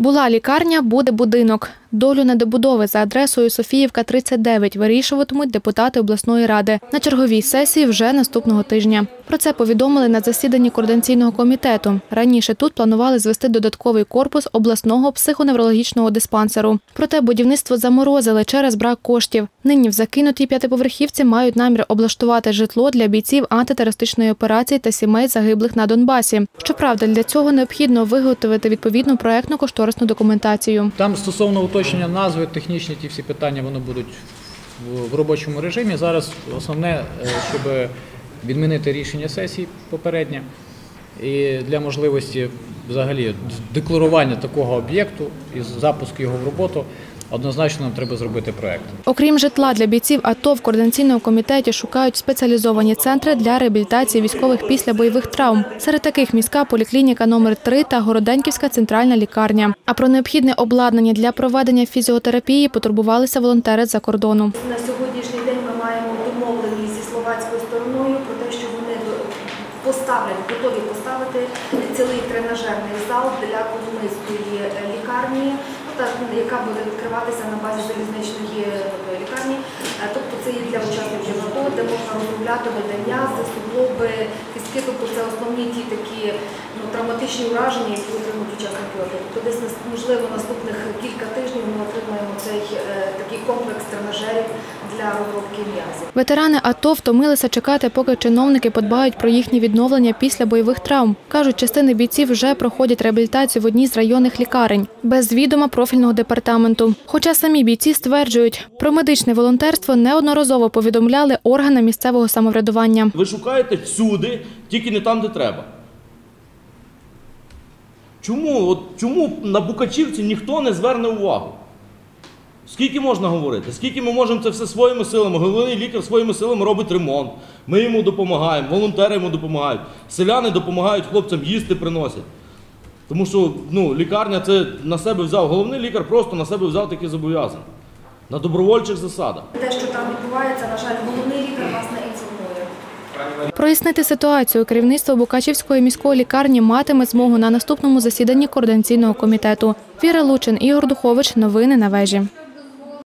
Була лікарня, буде будинок. Долю недобудови за адресою Софіївка 39 вирішуватимуть депутати обласної ради на черговій сесії вже наступного тижня. Про це повідомили на засіданні координаційного комітету. Раніше тут планували звести додатковий корпус обласного психоневрологічного диспансеру. Проте будівництво заморозили через брак коштів. Нині в закинутій п'ятиповерхівці мають намір облаштувати житло для бійців антитерористичної операції та сімей загиблих на Донбасі. Щоправда, для цього необхідно виготовити відповідну проектну кошторисну документацію. Там стосовно уточнення назви, технічні ті всі питання вони будуть в, робочому режимі. Зараз основне, е, щоб відмінити рішення сесії попереднє і для можливості взагалі декларування такого об'єкту і запуску його в роботу однозначно нам треба зробити проект. Окрім житла для бійців АТО, в координаційному комітеті шукають спеціалізовані центри для реабілітації військових після бойових травм. Серед таких міська поліклініка номер 3 та Городенківська центральна лікарня. А про необхідне обладнання для проведення фізіотерапії потурбувалися волонтери з-за кордону. На сьогоднішній день ми маємо домовленість зі словацькою стороною про те, що вони поставлять, готові поставити цілий тренажерний зал для Коломийської е, лікарні, яка буде відкриватися на базі залізничної е, лікарні. Е, Тобто це і для учасників АТО, де можна розробляти видання, суглоби, кістки, тобто це основні ті такі ну, травматичні ураження, які отримують учасники АТО. Тобто десь можливо наступних кілька тижнів ми отримаємо цей е, такий комплекс тренажерів для розробки. Ветерани АТО втомилися чекати, поки чиновники подбають про їхнє відновлення після бойових травм. Кажуть, частини бійців вже проходять реабілітацію в одній з районних лікарень без відома профільного департаменту. Хоча самі бійці стверджують, про медичне волонтерство неодноразово повідомляли органи місцевого самоврядування. Ви шукаєте всюди, тільки не там, де треба. Чому? От чому на Букачівці ніхто не зверне увагу? Скільки можна говорити? Скільки ми можемо це все своїми силами? Головний лікар своїми силами робить ремонт. Ми йому допомагаємо, волонтери йому допомагають, селяни допомагають хлопцям їсти приносять. Тому що ну, лікарня це на себе взяв. Головний лікар просто на себе взяв такі зобов'язання. На добровольчих засадах. Те, що там відбувається, на жаль, головний лікар вас не інформує. Прояснити ситуацію керівництво Букачівської міської лікарні матиме змогу на наступному засіданні координаційного комітету. Віра Лучин, Ігор Духович. Новини на вежі.